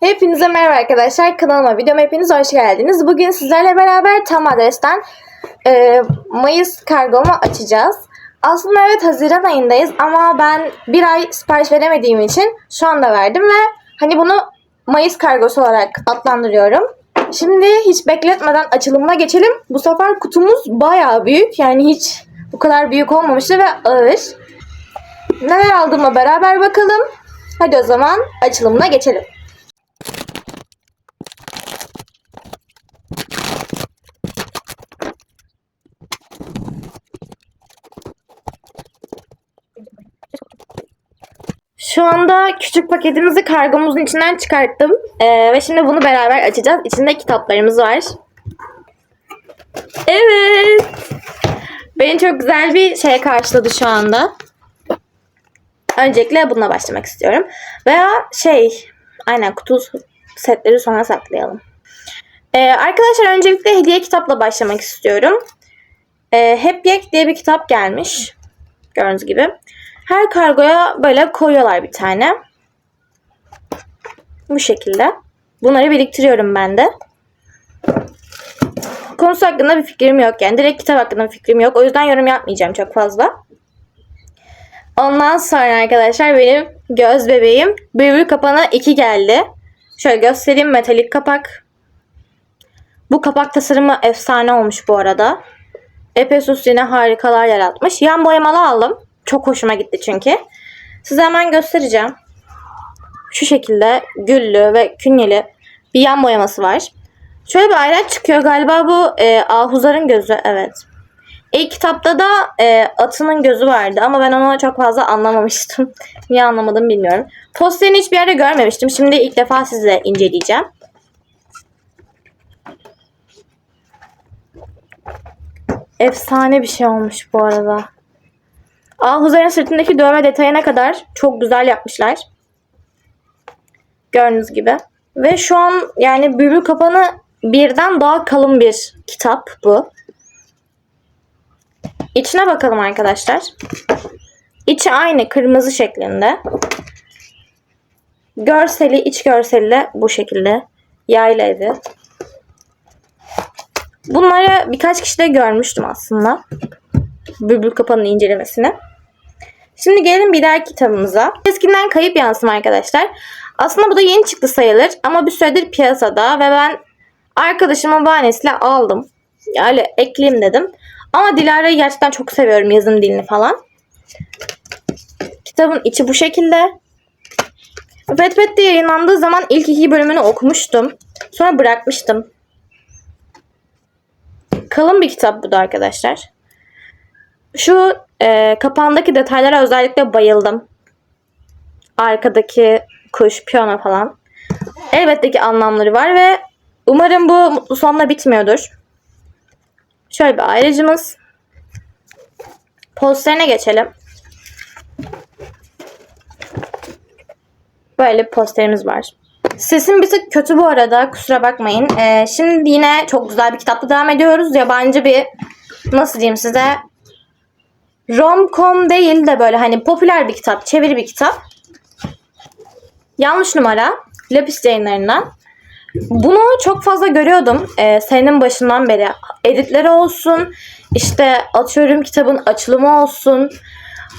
Hepinize merhaba arkadaşlar. Kanalıma, videoma hepiniz hoş geldiniz. Bugün sizlerle beraber tam adresten e, Mayıs kargomu açacağız. Aslında evet Haziran ayındayız ama ben bir ay sipariş veremediğim için şu anda verdim ve hani bunu Mayıs kargosu olarak adlandırıyorum. Şimdi hiç bekletmeden açılımına geçelim. Bu sefer kutumuz bayağı büyük. Yani hiç bu kadar büyük olmamıştı ve ağır. Neler aldığıma beraber bakalım. Hadi o zaman açılımına geçelim. Şu anda küçük paketimizi kargomuzun içinden çıkarttım. Ee, ve şimdi bunu beraber açacağız. İçinde kitaplarımız var. Evet. Beni çok güzel bir şey karşıladı şu anda. Öncelikle bununla başlamak istiyorum. Veya şey, aynen kutu setleri sonra saklayalım. Ee, arkadaşlar öncelikle hediye kitapla başlamak istiyorum. Ee, Hep Yek diye bir kitap gelmiş. Gördüğünüz gibi. Her kargoya böyle koyuyorlar bir tane. Bu şekilde. Bunları biriktiriyorum ben de. Konusu hakkında bir fikrim yok yani. Direkt kitap hakkında bir fikrim yok. O yüzden yorum yapmayacağım çok fazla. Ondan sonra arkadaşlar benim göz bebeğim Bülbül Kapağı'na 2 geldi. Şöyle göstereyim metalik kapak. Bu kapak tasarımı efsane olmuş bu arada. Ephesus yine harikalar yaratmış. Yan boyamalı aldım. Çok hoşuma gitti çünkü. Size hemen göstereceğim. Şu şekilde güllü ve künyeli bir yan boyaması var. Şöyle bir ayraç çıkıyor. Galiba bu e, Ahuzar'ın gözü. Evet. İlk kitapta da e, atının gözü vardı ama ben onu çok fazla anlamamıştım. Niye anlamadım bilmiyorum. Posterini hiçbir yerde görmemiştim. Şimdi ilk defa sizle inceleyeceğim. Efsane bir şey olmuş bu arada. Ahuzar'ın sırtındaki dövme detayına kadar çok güzel yapmışlar. Gördüğünüz gibi. Ve şu an yani Bülbül Kapanı birden daha kalın bir kitap bu. İçine bakalım arkadaşlar. İçi aynı kırmızı şeklinde. Görseli, iç görseli de bu şekilde. Yayla. Bunları birkaç kişi de görmüştüm aslında. Bülbül Kapanı'nın incelemesini. Şimdi gelin bir diğer kitabımıza. Eskinden Kayıp Yansıma arkadaşlar. Aslında bu da yeni çıktı sayılır ama bir süredir piyasada ve ben arkadaşımın bahanesiyle aldım. Yani ekleyeyim dedim. Ama Dilara'yı gerçekten çok seviyorum yazım dilini falan. Kitabın içi bu şekilde. Wattpad'de yayınlandığı zaman ilk iki bölümünü okumuştum. Sonra bırakmıştım. Kalın bir kitap bu da arkadaşlar. Şu e, kapağındaki detaylara özellikle bayıldım. Arkadaki kuş, piyano falan. Elbette ki anlamları var ve umarım bu mutlu sonla bitmiyordur. Şöyle bir ayrıcımız. Posterine geçelim. Böyle bir posterimiz var. Sesim bir tık kötü bu arada. Kusura bakmayın. Ee, şimdi yine çok güzel bir kitapla devam ediyoruz. Yabancı bir nasıl diyeyim size rom-com değil de böyle hani popüler bir kitap. Çeviri bir kitap. Yanlış numara. Lapis yayınlarından. Bunu çok fazla görüyordum e, senenin başından beri. Editleri olsun, işte atıyorum kitabın açılımı olsun.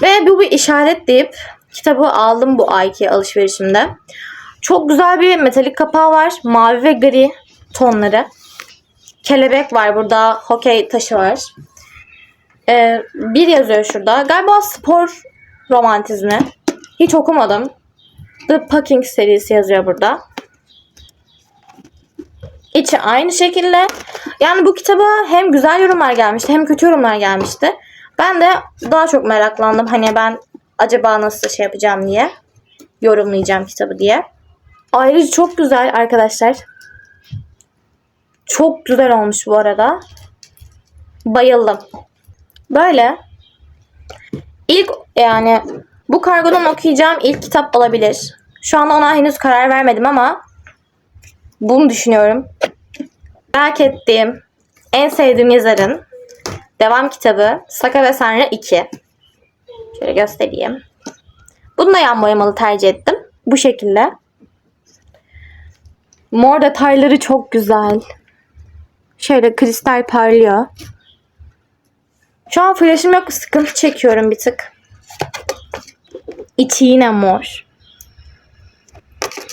Ve bu bir işaret deyip kitabı aldım bu ayki alışverişimde. Çok güzel bir metalik kapağı var. Mavi ve gri tonları. Kelebek var burada. Hokey taşı var. E, bir yazıyor şurada. Galiba spor romantizmi. Hiç okumadım. The Packing serisi yazıyor burada. İçi aynı şekilde. Yani bu kitaba hem güzel yorumlar gelmişti hem kötü yorumlar gelmişti. Ben de daha çok meraklandım. Hani ben acaba nasıl şey yapacağım diye. Yorumlayacağım kitabı diye. Ayrıca çok güzel arkadaşlar. Çok güzel olmuş bu arada. Bayıldım. Böyle. İlk yani bu kargodan okuyacağım ilk kitap olabilir. Şu anda ona henüz karar vermedim ama bunu düşünüyorum. Merak ettiğim, en sevdiğim yazarın devam kitabı Saka ve Sanra 2. Şöyle göstereyim. Bunu da yan boyamalı tercih ettim. Bu şekilde. Mor detayları çok güzel. Şöyle kristal parlıyor. Şu an flash'ım yok. Sıkıntı çekiyorum bir tık. İçi yine mor.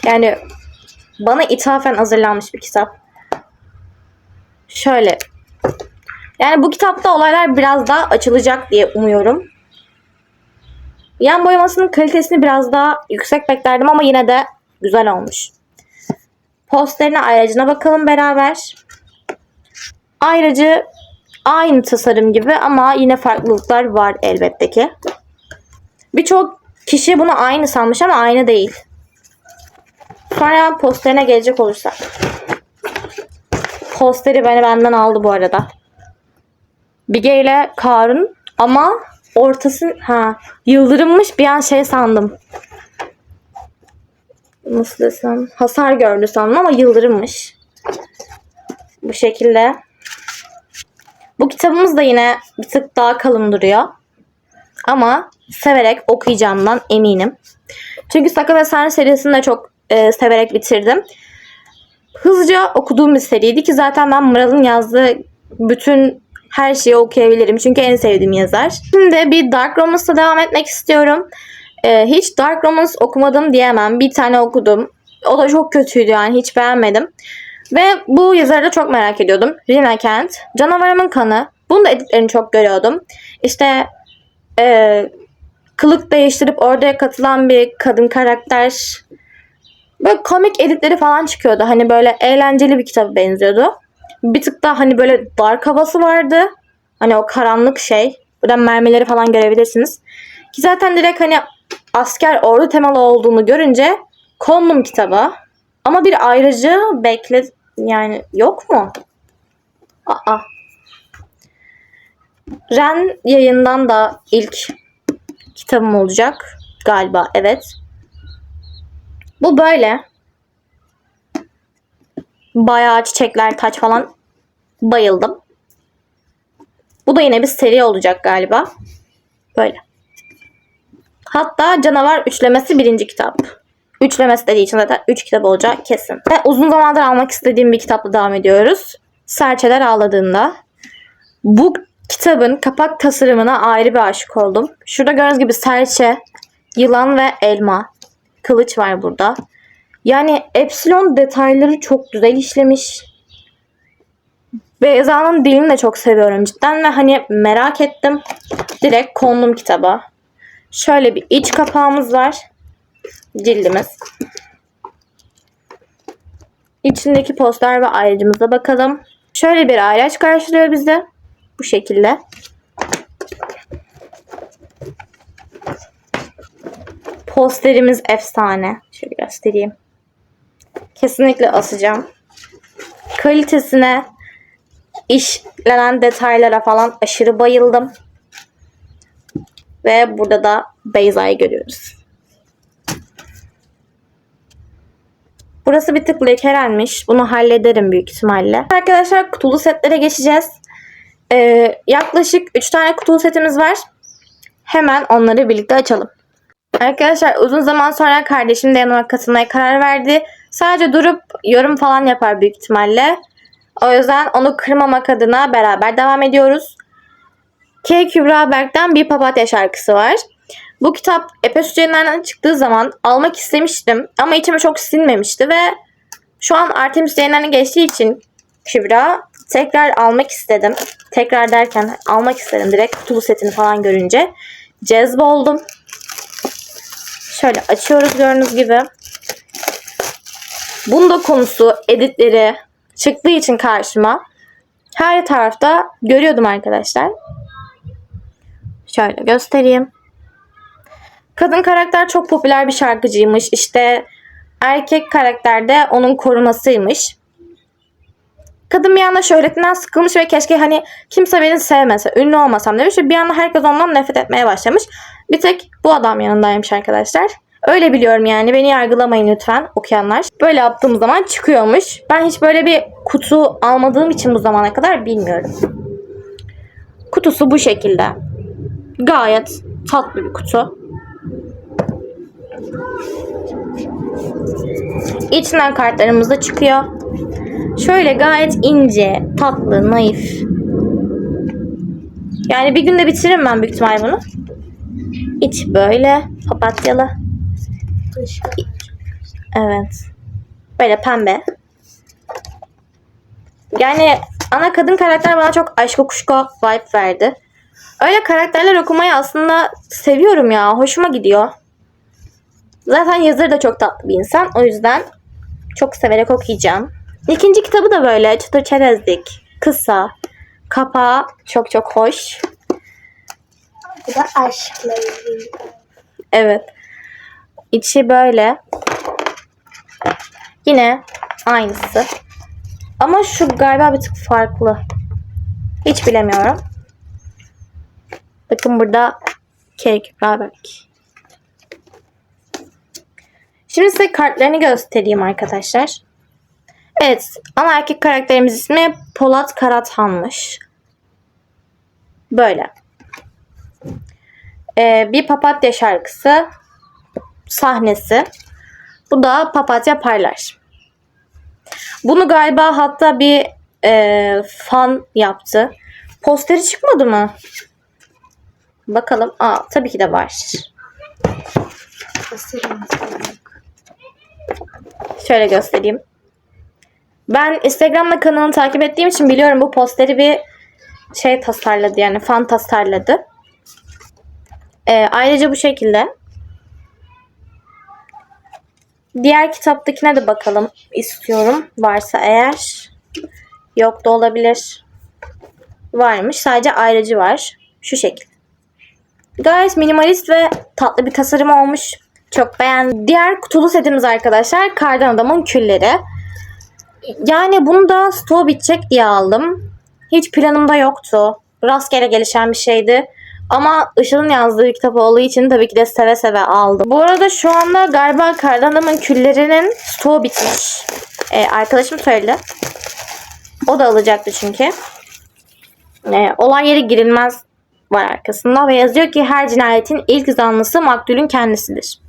Yani bana ithafen hazırlanmış bir kitap. Şöyle. Yani bu kitapta olaylar biraz daha açılacak diye umuyorum. Yan boyamasının kalitesini biraz daha yüksek beklerdim ama yine de güzel olmuş. Posterine ayracına bakalım beraber. Ayracı aynı tasarım gibi ama yine farklılıklar var elbette ki. Birçok kişi bunu aynı sanmış ama aynı değil. Sonra posterine gelecek olursak. Posteri beni benden aldı bu arada. Bige ile Karun ama ortası ha yıldırımmış bir an şey sandım. Nasıl desem hasar gördü sandım ama yıldırımmış. Bu şekilde. Bu kitabımız da yine bir tık daha kalın duruyor. Ama severek okuyacağımdan eminim. Çünkü Saka ve Sen serisini de çok e, severek bitirdim. Hızlıca okuduğum bir seriydi ki zaten ben Mıral'ın yazdığı bütün her şeyi okuyabilirim. Çünkü en sevdiğim yazar. Şimdi bir Dark Romance'la devam etmek istiyorum. E, hiç Dark Romance okumadım diyemem. Bir tane okudum. O da çok kötüydü yani hiç beğenmedim. Ve bu yazarı da çok merak ediyordum. Rina Kent. Canavarımın Kanı. Bunun da editlerini çok görüyordum. İşte e, kılık değiştirip oraya katılan bir kadın karakter. Böyle komik editleri falan çıkıyordu. Hani böyle eğlenceli bir kitaba benziyordu. Bir tık daha hani böyle dark havası vardı. Hani o karanlık şey. Buradan mermileri falan görebilirsiniz. Ki zaten direkt hani asker ordu temalı olduğunu görünce kondum kitaba. Ama bir ayrıcı bekle yani yok mu? Aa. Ren yayından da ilk kitabım olacak galiba evet. Bu böyle. Bayağı çiçekler, taç falan bayıldım. Bu da yine bir seri olacak galiba. Böyle. Hatta Canavar Üçlemesi birinci kitap. Üçlemesi dediği için zaten üç kitap olacak kesin. Ve uzun zamandır almak istediğim bir kitapla devam ediyoruz. Serçeler Ağladığında. Bu kitabın kapak tasarımına ayrı bir aşık oldum. Şurada gördüğünüz gibi serçe, yılan ve elma. Kılıç var burada. Yani Epsilon detayları çok güzel işlemiş. Beyza'nın dilini de çok seviyorum cidden ve hani merak ettim. Direkt kondum kitaba. Şöyle bir iç kapağımız var. Cildimiz. İçindeki poster ve ayrıcımıza bakalım. Şöyle bir ayraç karşılıyor bizi. Bu şekilde. Posterimiz efsane. Şöyle göstereyim. Kesinlikle asacağım. Kalitesine, işlenen detaylara falan aşırı bayıldım. Ve burada da Beyza'yı görüyoruz. Burası bir tık lekelenmiş. Bunu hallederim büyük ihtimalle. Arkadaşlar kutulu setlere geçeceğiz. Ee, yaklaşık 3 tane kutulu setimiz var. Hemen onları birlikte açalım. Arkadaşlar uzun zaman sonra kardeşim de yanıma katılmaya karar verdi. Sadece durup yorum falan yapar büyük ihtimalle. O yüzden onu kırmamak adına beraber devam ediyoruz. K. Kübra Berk'ten bir papatya şarkısı var. Bu kitap Epes yayınlarından çıktığı zaman almak istemiştim ama içime çok sinmemişti ve şu an Artemis yayınlarına geçtiği için Kübra tekrar almak istedim. Tekrar derken almak istedim direkt kutulu setini falan görünce. Cezboldum. Şöyle açıyoruz gördüğünüz gibi. Bunun da konusu editleri çıktığı için karşıma her tarafta görüyordum arkadaşlar. Şöyle göstereyim. Kadın karakter çok popüler bir şarkıcıymış. İşte erkek karakter de onun korumasıymış. Kadın bir anda şöhretinden sıkılmış ve keşke hani kimse beni sevmese, ünlü olmasam demiş bir anda herkes ondan nefret etmeye başlamış. Bir tek bu adam yanındaymış arkadaşlar. Öyle biliyorum yani beni yargılamayın lütfen okuyanlar. Böyle yaptığım zaman çıkıyormuş. Ben hiç böyle bir kutu almadığım için bu zamana kadar bilmiyorum. Kutusu bu şekilde. Gayet tatlı bir kutu. İçinden kartlarımız da çıkıyor. Şöyle gayet ince, tatlı, naif. Yani bir günde bitiririm ben büyük ihtimal bunu. İç böyle papatyalı. Evet. Böyle pembe. Yani ana kadın karakter bana çok aşk kuşku vibe verdi. Öyle karakterler okumayı aslında seviyorum ya. Hoşuma gidiyor. Zaten yazarı da çok tatlı bir insan. O yüzden çok severek okuyacağım. İkinci kitabı da böyle çıtır çerezlik, kısa, kapağı çok çok hoş. Bu da aşkla ilgili. Evet. İçi böyle. Yine aynısı. Ama şu galiba bir tık farklı. Hiç bilemiyorum. Bakın burada kek, bebek. Şimdi size kartlarını göstereyim arkadaşlar. Evet, ana erkek karakterimiz ismi Polat Karathan'mış. Böyle. Ee, bir papatya şarkısı sahnesi. Bu da papatya parlar. Bunu galiba hatta bir e, fan yaptı. Posteri çıkmadı mı? Bakalım. Aa tabii ki de var. Yok. Şöyle göstereyim. Ben Instagram'da kanalını takip ettiğim için biliyorum bu posteri bir şey tasarladı yani fan tasarladı. Ee, ayrıca bu şekilde. Diğer kitaptakine de bakalım istiyorum. Varsa eğer. Yok da olabilir. Varmış. Sadece ayrıcı var. Şu şekil. Gayet minimalist ve tatlı bir tasarım olmuş. Çok beğendim. Diğer kutulu setimiz arkadaşlar Kardan Adam'ın külleri. Yani bunu da stoğu bitecek diye aldım. Hiç planımda yoktu. Rastgele gelişen bir şeydi. Ama Işıl'ın yazdığı bir kitap olduğu için tabii ki de seve seve aldım. Bu arada şu anda galiba Kardan Adam'ın küllerinin stoğu bitmiş. Ee, arkadaşım söyledi. O da alacaktı çünkü. Ee, olay yeri girilmez var arkasında ve yazıyor ki her cinayetin ilk zanlısı maktulün kendisidir.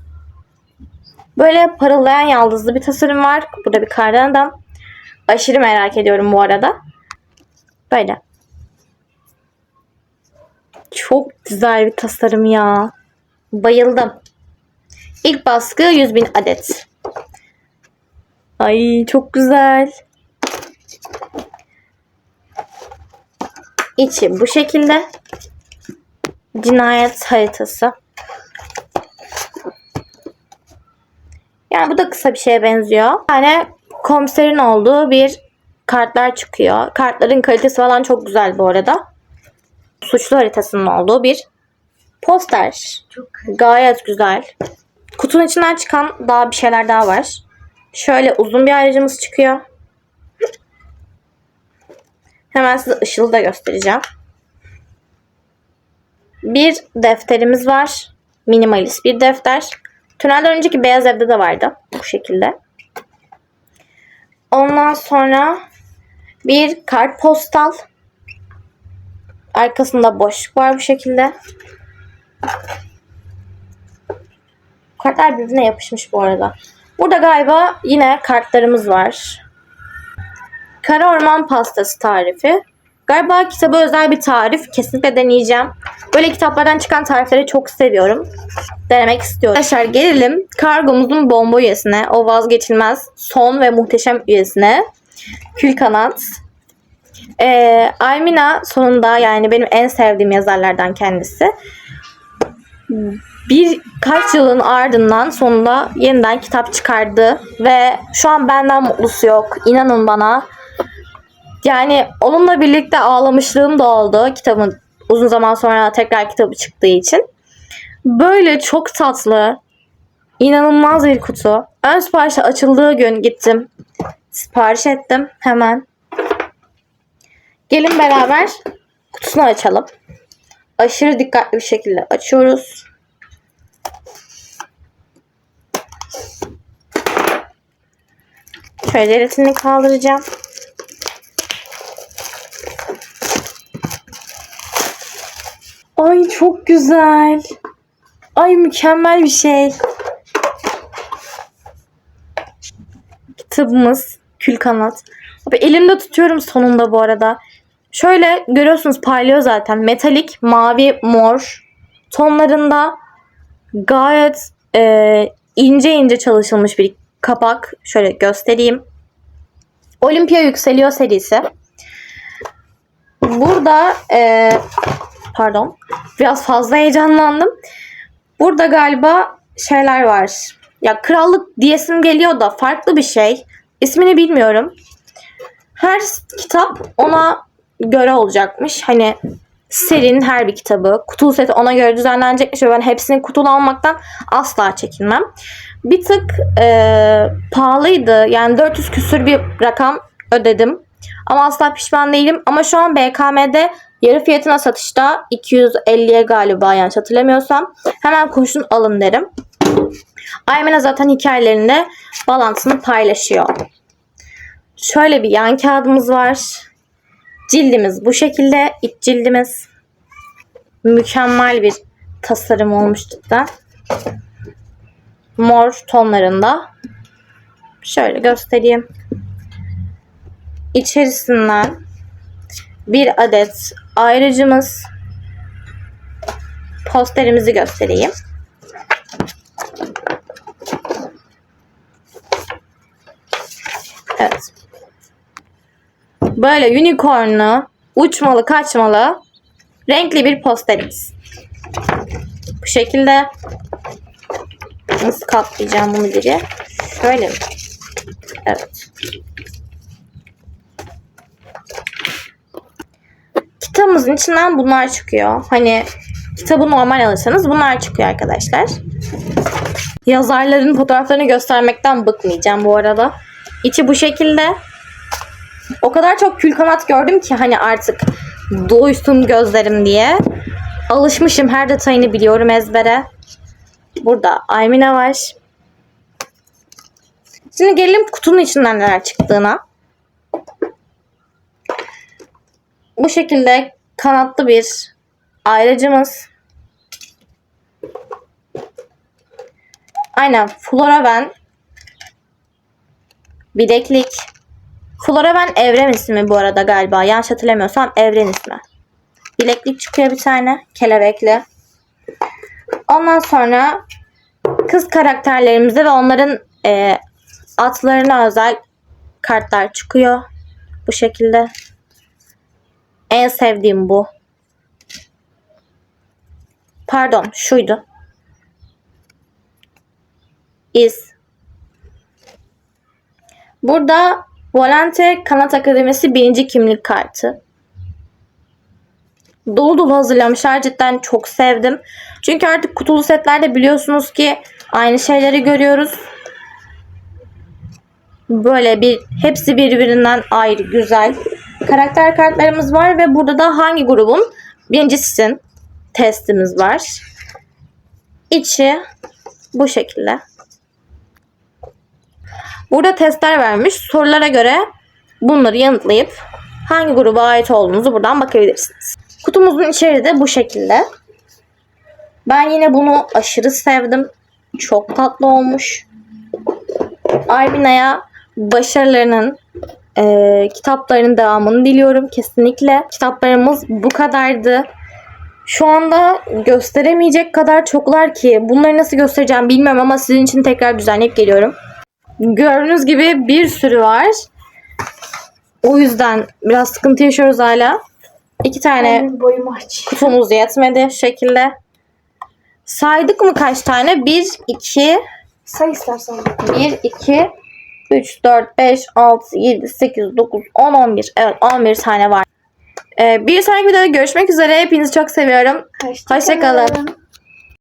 Böyle parıldayan yaldızlı bir tasarım var. Burada bir kardan adam. Aşırı merak ediyorum bu arada. Böyle. Çok güzel bir tasarım ya. Bayıldım. İlk baskı 100 bin adet. Ay çok güzel. İçi bu şekilde. Cinayet haritası. Yani bu da kısa bir şeye benziyor. Yani komiserin olduğu bir kartlar çıkıyor. Kartların kalitesi falan çok güzel bu arada. Suçlu haritasının olduğu bir poster. Çok Gayet güzel. Kutunun içinden çıkan daha bir şeyler daha var. Şöyle uzun bir ayrıcımız çıkıyor. Hemen size ışılı da göstereceğim. Bir defterimiz var. Minimalist bir defter. Tünelden önceki beyaz evde de vardı. Bu şekilde. Ondan sonra bir kartpostal. Arkasında boşluk var bu şekilde. Kartlar birbirine yapışmış bu arada. Burada galiba yine kartlarımız var. Kara Orman Pastası tarifi. Galiba kitaba özel bir tarif. Kesinlikle deneyeceğim. Böyle kitaplardan çıkan tarifleri çok seviyorum. Denemek istiyorum. Arkadaşlar gelelim kargomuzun bomba üyesine. O vazgeçilmez son ve muhteşem üyesine. Kül Kanat. Ee, Aymina sonunda yani benim en sevdiğim yazarlardan kendisi. Birkaç yılın ardından sonunda yeniden kitap çıkardı ve şu an benden mutlusu yok. İnanın bana. Yani onunla birlikte ağlamışlığım da oldu kitabın uzun zaman sonra tekrar kitabı çıktığı için. Böyle çok tatlı, inanılmaz bir kutu. Ön siparişte açıldığı gün gittim. Sipariş ettim hemen. Gelin beraber kutusunu açalım. Aşırı dikkatli bir şekilde açıyoruz. Şöyle jelatini kaldıracağım. Ay çok güzel. Ay mükemmel bir şey. kitabımız. Kül kanat. Abi elimde tutuyorum sonunda bu arada. Şöyle görüyorsunuz parlıyor zaten. Metalik, mavi, mor tonlarında gayet e, ince ince çalışılmış bir kapak. Şöyle göstereyim. Olimpiya Yükseliyor serisi. Burada e, pardon biraz fazla heyecanlandım. Burada galiba şeyler var. Ya krallık diyesim geliyor da farklı bir şey. İsmini bilmiyorum. Her kitap ona göre olacakmış. Hani serinin her bir kitabı, kutulu seti ona göre düzenlenecekmiş ve ben hepsini kutulu almaktan asla çekinmem. Bir tık e, pahalıydı. Yani 400 küsür bir rakam ödedim. Ama asla pişman değilim. Ama şu an BKM'de yarı fiyatına satışta 250'ye galiba yanlış hatırlamıyorsam. Hemen koşun alın derim. Aymena zaten hikayelerinde balansını paylaşıyor. Şöyle bir yan kağıdımız var. Cildimiz bu şekilde. İç cildimiz. Mükemmel bir tasarım olmuş cidden. Mor tonlarında. Şöyle göstereyim. İçerisinden bir adet ayrıcımız posterimizi göstereyim. Evet. Böyle unicornlu, uçmalı, kaçmalı, renkli bir posterimiz. Bu şekilde nasıl katlayacağım bunu geri? Şöyle mi? Evet. Kitabımızın içinden bunlar çıkıyor. Hani kitabı normal alırsanız bunlar çıkıyor arkadaşlar. Yazarların fotoğraflarını göstermekten bıkmayacağım bu arada. İçi bu şekilde. O kadar çok kül kanat gördüm ki hani artık doysun gözlerim diye. Alışmışım her detayını biliyorum ezbere. Burada Aymine var. Şimdi gelelim kutunun içinden neler çıktığına. Bu şekilde kanatlı bir ayracımız. Aynen Floraven bileklik. Floraven Evren ismi bu arada galiba. Yanlış hatırlamıyorsam Evren ismi. Bileklik çıkıyor bir tane. Kelebekli. Ondan sonra kız karakterlerimize ve onların e, atlarına özel kartlar çıkıyor. Bu şekilde. En sevdiğim bu. Pardon şuydu. Is. Burada Volante Kanat Akademisi birinci kimlik kartı. Dolu dolu hazırlamışlar. Cidden çok sevdim. Çünkü artık kutulu setlerde biliyorsunuz ki aynı şeyleri görüyoruz. Böyle bir hepsi birbirinden ayrı güzel. Karakter kartlarımız var ve burada da hangi grubun birincisisin testimiz var. İçi bu şekilde. Burada testler vermiş. Sorulara göre bunları yanıtlayıp hangi gruba ait olduğunuzu buradan bakabilirsiniz. Kutumuzun içeriği de bu şekilde. Ben yine bunu aşırı sevdim. Çok tatlı olmuş. Albina'ya başarılarının e, kitaplarının devamını diliyorum. Kesinlikle. Kitaplarımız bu kadardı. Şu anda gösteremeyecek kadar çoklar ki bunları nasıl göstereceğim bilmiyorum ama sizin için tekrar düzenleyip geliyorum. Gördüğünüz gibi bir sürü var. O yüzden biraz sıkıntı yaşıyoruz hala. İki tane kutumuz yetmedi şu şekilde. Saydık mı kaç tane? 1, 2, Say istersen. 1, 2, 3, 4, 5, 6, 7, 8, 9, 10, 11. Evet 11 tane var. Ee, bir sonraki videoda görüşmek üzere. Hepinizi çok seviyorum. Hoşça Hoşça.